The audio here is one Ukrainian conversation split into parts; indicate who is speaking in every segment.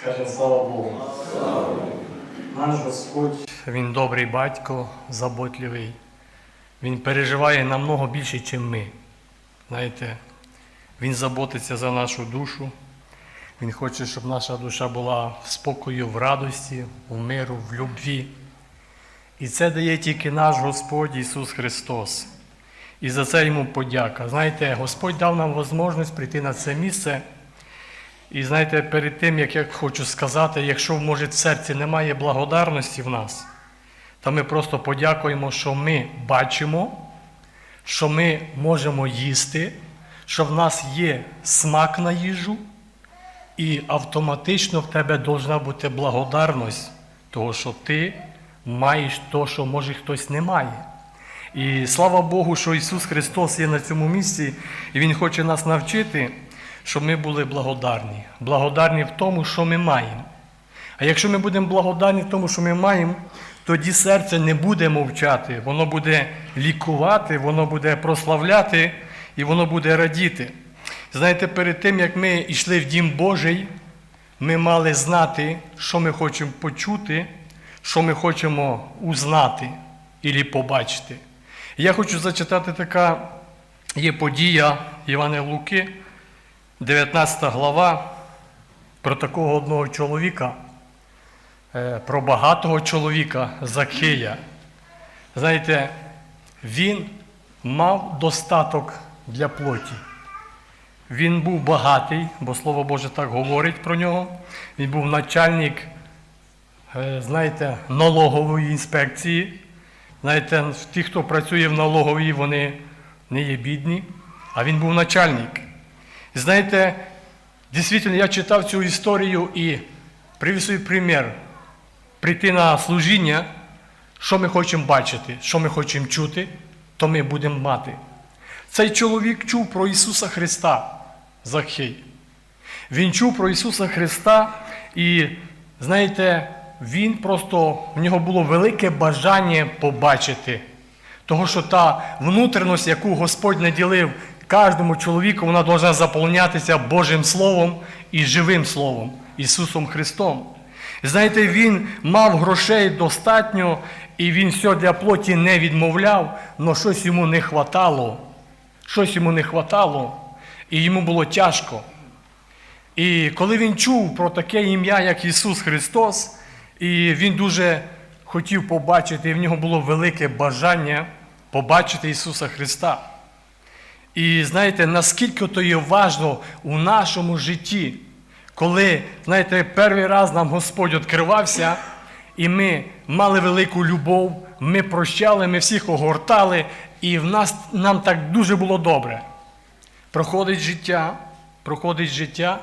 Speaker 1: Скажемо слава Богу. Наш Господь, Він добрий батько, заботливий. Він переживає намного більше, ніж ми. Знаєте, Він заботиться за нашу душу. Він хоче, щоб наша душа була в спокою, в радості, в миру, в любві. І це дає тільки наш Господь Ісус Христос. І за це йому подяка. Знаєте, Господь дав нам можливість прийти на це місце. І знаєте, перед тим, як я хочу сказати, якщо може в серці немає благодарності в нас, то ми просто подякуємо, що ми бачимо, що ми можемо їсти, що в нас є смак на їжу, і автоматично в тебе повинна бути благодарність, того, що ти маєш те, що може хтось не має. І слава Богу, що Ісус Христос є на цьому місці, і Він хоче нас навчити, щоб ми були благодарні. Благодарні в тому, що ми маємо. А якщо ми будемо благодарні в тому, що ми маємо, тоді серце не буде мовчати, воно буде лікувати, воно буде прославляти і воно буде радіти. Знаєте, перед тим, як ми йшли в Дім Божий, ми мали знати, що ми хочемо почути, що ми хочемо узнати і побачити. Я хочу зачитати така є подія Івана Луки, 19 глава, про такого одного чоловіка, е, про багатого чоловіка Закхея. Знаєте, він мав достаток для плоті. Він був багатий, бо Слово Боже так говорить про нього. Він був начальник, е, знаєте, налогової інспекції. Знаєте, ті, хто працює в налоговій, вони не є бідні, а він був начальник. Знаєте, дійсно, я читав цю історію і привів свій примір. Прийти на служіння, що ми хочемо бачити, що ми хочемо чути, то ми будемо мати. Цей чоловік чув про Ісуса Христа, Захей. Він чув про Ісуса Христа, і, знаєте, він просто, в нього було велике бажання побачити. Того, що та внутрішність, яку Господь наділив кожному чоловіку, вона повинна заповнятися Божим Словом і живим Словом, Ісусом Христом. Знаєте, він мав грошей достатньо, і він все для плоті не відмовляв, але щось йому не хватало. Щось йому не хватало, і йому було тяжко. І коли він чув про таке ім'я, як Ісус Христос, і він дуже хотів побачити, і в нього було велике бажання побачити Ісуса Христа. І знаєте, наскільки то є важно у нашому житті, коли, знаєте, перший раз нам Господь відкривався, і ми мали велику любов, ми прощали, ми всіх огортали, і в нас, нам так дуже було добре. Проходить життя, проходить життя,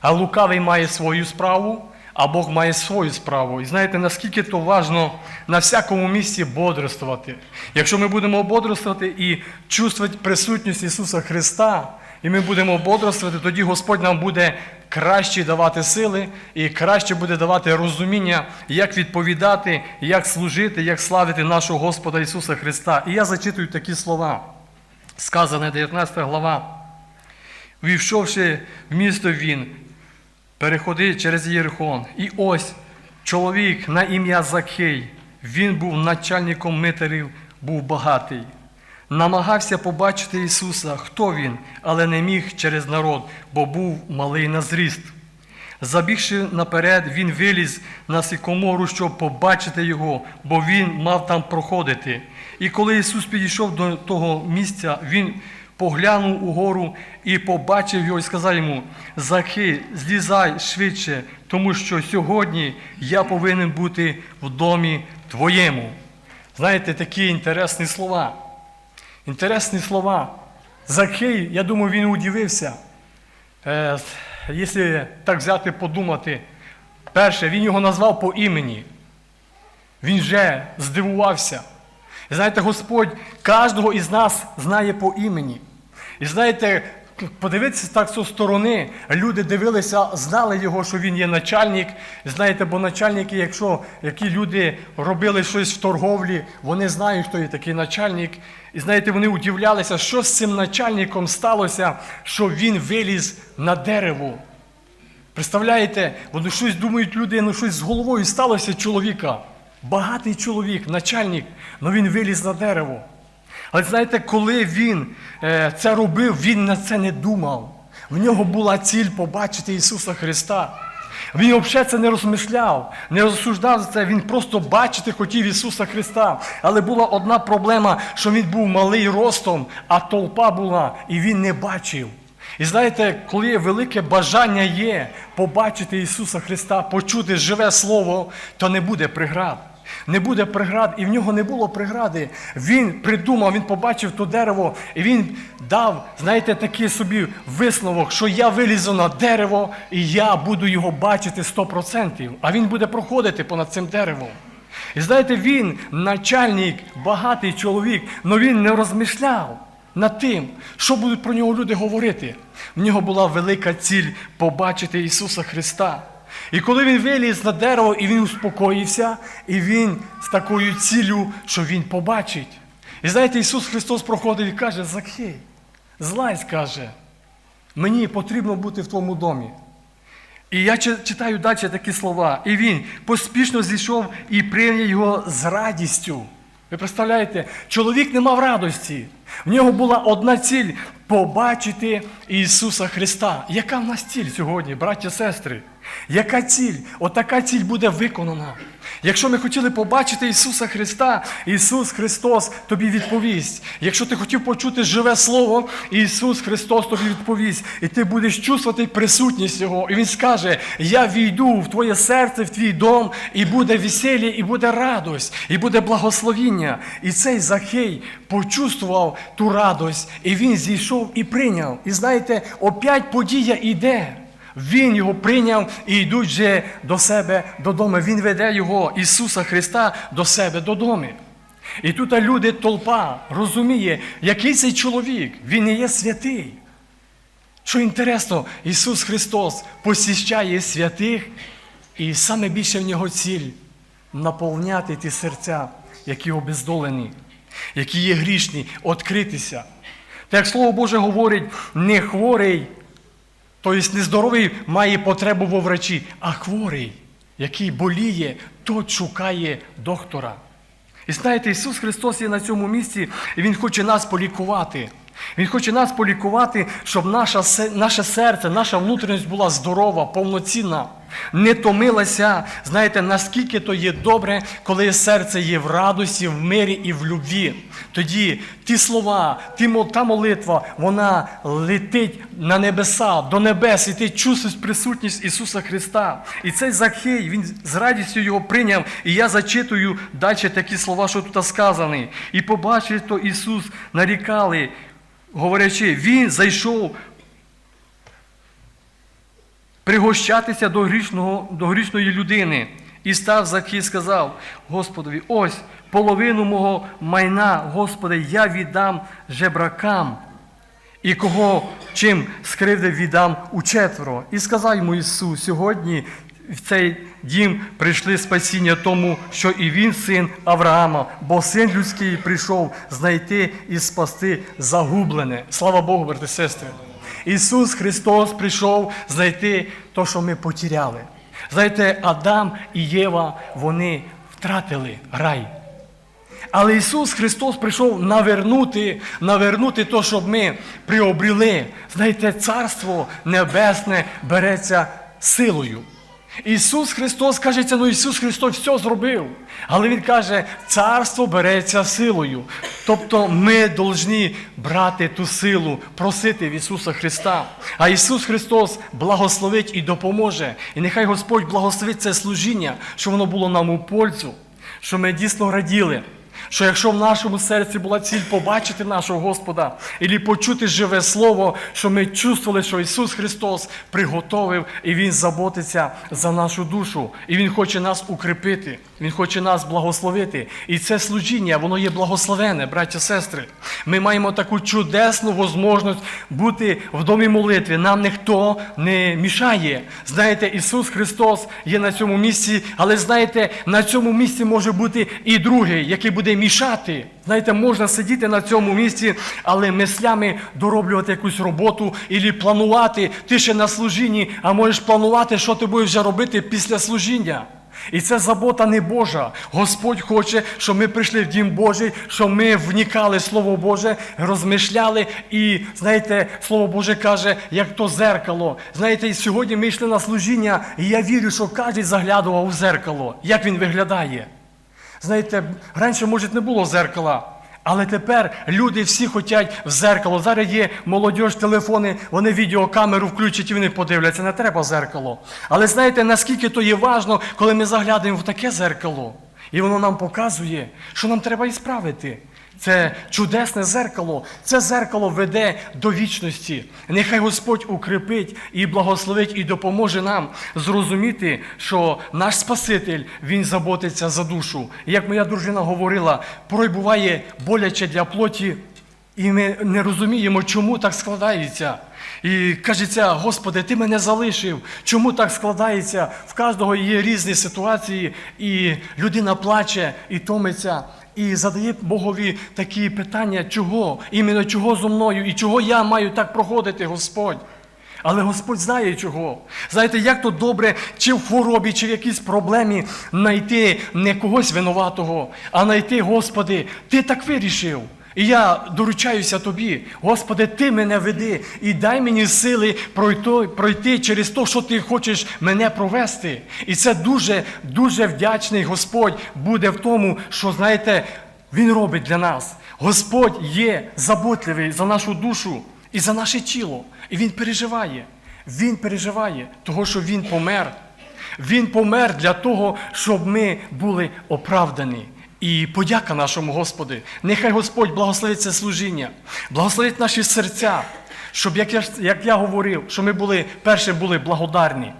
Speaker 1: а лукавий має свою справу, а Бог має свою справу. І знаєте, наскільки то важно на всякому місці бодрствувати. Якщо ми будемо бодрствувати і чувствувати присутність Ісуса Христа, і ми будемо бодрствувати, тоді Господь нам буде краще давати сили і краще буде давати розуміння, як відповідати, як служити, як славити нашого Господа Ісуса Христа. І я зачитую такі слова. Сказане 19 глава. Війшовши в місто він, переходив через Єрихон. І ось чоловік на ім'я Закхей, він був начальником митарів, був багатий. Намагався побачити Ісуса, хто він, але не міг через народ, бо був малий на зріст. Забігши наперед, він виліз на сикомору, щоб побачити його, бо він мав там проходити. І коли Ісус підійшов до того місця, він поглянув угору і побачив його, і сказав йому: Захи, злізай швидше, тому що сьогодні я повинен бути в домі твоєму. Знаєте, такі інтересні слова. Інтересні слова. Закхей, я думаю, він удивився. Е, Якщо так взяти, подумати, перше, він його назвав по імені. Він вже здивувався. Знаєте, Господь кожного із нас знає по імені. І знаєте, подивитися так зі сторони, люди дивилися, знали його, що він є начальник. І знаєте, бо начальники, якщо які люди робили щось в торговлі, вони знають, хто є такий начальник. І знаєте, вони удивлялися, що з цим начальником сталося, що він виліз на дерево. Представляєте, вони щось думають люди, ну щось з головою сталося чоловіка. Багатий чоловік, начальник, але він виліз на дерево. Але знаєте, коли він е, це робив, він на це не думав. В нього була ціль побачити Ісуса Христа. Він взагалі це не розмишляв, не розсуждав за це. Він просто бачити хотів Ісуса Христа. Але була одна проблема, що він був малий ростом, а толпа була, і він не бачив. І знаєте, коли велике бажання є побачити Ісуса Христа, почути живе Слово, то не буде преград. Не буде преград, і в нього не було прегради. Він придумав, він побачив то дерево, і він дав, знаєте, такий собі висновок, що я вилізу на дерево, і я буду його бачити 100%. А він буде проходити понад цим деревом. І знаєте, він начальник, багатий чоловік, але він не розмишляв над тим, що будуть про нього люди говорити. В нього була велика ціль побачити Ісуса Христа. І коли він виліз на дерево, і він успокоївся, і він з такою ціллю, що він побачить. І знаєте, Ісус Христос проходив і каже, Закхей, злазь, каже, мені потрібно бути в твоєму домі. І я читаю далі такі слова. І він поспішно зійшов і прийняв його з радістю. Ви представляєте, чоловік не мав радості. В нього була одна ціль побачити Ісуса Христа. Яка в нас ціль сьогодні, браття сестри? Яка ціль? Отака ціль буде виконана. Якщо ми хотіли побачити Ісуса Христа, Ісус Христос тобі відповість. Якщо ти хотів почути живе Слово, Ісус Христос тобі відповість. І ти будеш чувствувати присутність Його. І Він скаже: Я війду в твоє серце, в твій дом, і буде весілля, і буде радость, і буде благословіння. І цей Захей почувствував ту радость, і він зійшов і прийняв. І знаєте, опять подія йде. Він його прийняв і йдуть вже до себе додому. Він веде його, Ісуса Христа, до себе додому. І тут люди, толпа, розуміє, який цей чоловік, він не є святий. Що інтересно, Ісус Христос посіщає святих, і саме більше в нього ціль наповняти ті серця, які обездолені, які є грішні, відкритися. Так Слово Боже говорить, не хворий. Тобто нездоровий має потребу во врачі, а хворий, який боліє, тот шукає доктора. І знаєте, Ісус Христос є на цьому місці, і Він хоче нас полікувати. Він хоче нас полікувати, щоб наше серце, наша внутрішність була здорова, повноцінна, не томилася. Знаєте, наскільки то є добре, коли серце є в радості, в мирі і в любві. Тоді ті слова, ті, та молитва, вона летить на небеса, до небес, і ти чувствуєш присутність Ісуса Христа. І цей Захей, він з радістю його прийняв. І я зачитую далі такі слова, що тут сказані. І побачив то Ісус, нарікали, говорячи, Він зайшов пригощатися до, грішного, до грішної людини. І став Закхій сказав Господові, ось половину мого майна, Господи, я віддам жебракам. І кого чим скривдив, віддам учетверо. І сказав йому Ісус, сьогодні в цей дім прийшли спасіння тому, що і він син Авраама, бо син людський прийшов знайти і спасти загублене. Слава Богу, брати сестри. Ісус Христос прийшов знайти те, що ми потеряли. Знаєте, Адам і Єва, вони втратили рай. Але Ісус Христос прийшов навернути, навернути то, щоб ми приобріли. Знаєте, Царство Небесне береться силою. Ісус Христос кажеться, ну Ісус Христос все зробив. Але Він каже, царство береться силою. Тобто ми повинні брати ту силу, просити в Ісуса Христа. А Ісус Христос благословить і допоможе. І нехай Господь благословить це служіння, щоб воно було нам у пользу, щоб ми дійсно раділи. Що якщо в нашому серці була ціль побачити нашого Господа, і почути живе Слово, що ми чувствували, що Ісус Христос приготовив і Він заботиться за нашу душу, і Він хоче нас укріпити, Він хоче нас благословити. І це служіння, воно є благословене, браття сестри. Ми маємо таку чудесну можливість бути в домі молитви. Нам ніхто не мішає. Знаєте, Ісус Христос є на цьому місці, але знаєте, на цьому місці може бути і другий, який буде буде мішати. Знаєте, можна сидіти на цьому місці, але мислями дороблювати якусь роботу і планувати. Ти ще на служінні, а можеш планувати, що ти будеш вже робити після служіння. І це забота не Божа. Господь хоче, щоб ми прийшли в Дім Божий, щоб ми вникали Слово Боже, розмишляли. І знаєте, Слово Боже каже, як то зеркало. Знаєте, сьогодні ми йшли на служіння, і я вірю, що кожен заглядував у зеркало, як він виглядає. Знаєте, раніше, може, не було зеркала. Але тепер люди всі хочуть в зеркало. Зараз є молодіж, телефони, вони відеокамеру включать і вони подивляться, не треба зеркало. Але знаєте, наскільки то є важно, коли ми заглядаємо в таке зеркало, і воно нам показує, що нам треба і справити. Це чудесне зеркало, це зеркало веде до вічності. Нехай Господь укріпить і благословить, і допоможе нам зрозуміти, що наш Спаситель Він заботиться за душу. Як моя дружина говорила, порой буває боляче для плоті, і ми не розуміємо, чому так складається. І кажеться, Господи, Ти мене залишив. Чому так складається? В кожного є різні ситуації, і людина плаче і томиться. І задає Богові такі питання, чого, іменно чого зо мною, і чого я маю так проходити, Господь. Але Господь знає чого. Знаєте, як то добре, чи в хворобі, чи в якійсь проблемі знайти не когось винуватого, а знайти, Господи, Ти так вирішив. І я доручаюся тобі, Господи, Ти мене веди і дай мені сили пройти, пройти через те, що Ти хочеш мене провести. І це дуже, дуже вдячний Господь буде в тому, що, знаєте, Він робить для нас. Господь є заботливий за нашу душу і за наше тіло. І Він переживає. Він переживає, того, що Він помер. Він помер для того, щоб ми були оправдані. І подяка нашому Господи. Нехай Господь благословить це служіння, благословить наші серця, щоб, як я, як я говорив, що ми були перше були благодарні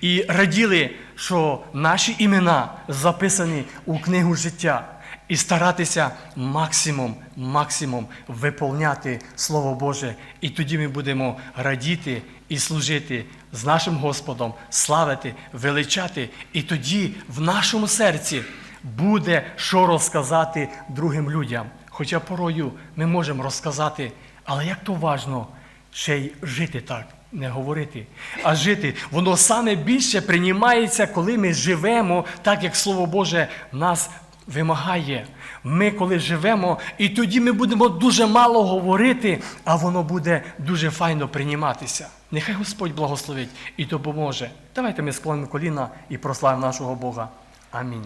Speaker 1: і раділи, що наші імена записані у книгу життя. І старатися максимум, максимум виповняти Слово Боже. І тоді ми будемо радіти і служити з нашим Господом, славити, величати. І тоді в нашому серці буде що розказати другим людям. Хоча порою ми можемо розказати, але як то важно ще й жити так, не говорити, а жити. Воно саме більше приймається, коли ми живемо так, як Слово Боже нас вимагає. Ми коли живемо, і тоді ми будемо дуже мало говорити, а воно буде дуже файно прийматися. Нехай Господь благословить і допоможе. Давайте ми склонимо коліна і прославимо нашого Бога. Амінь.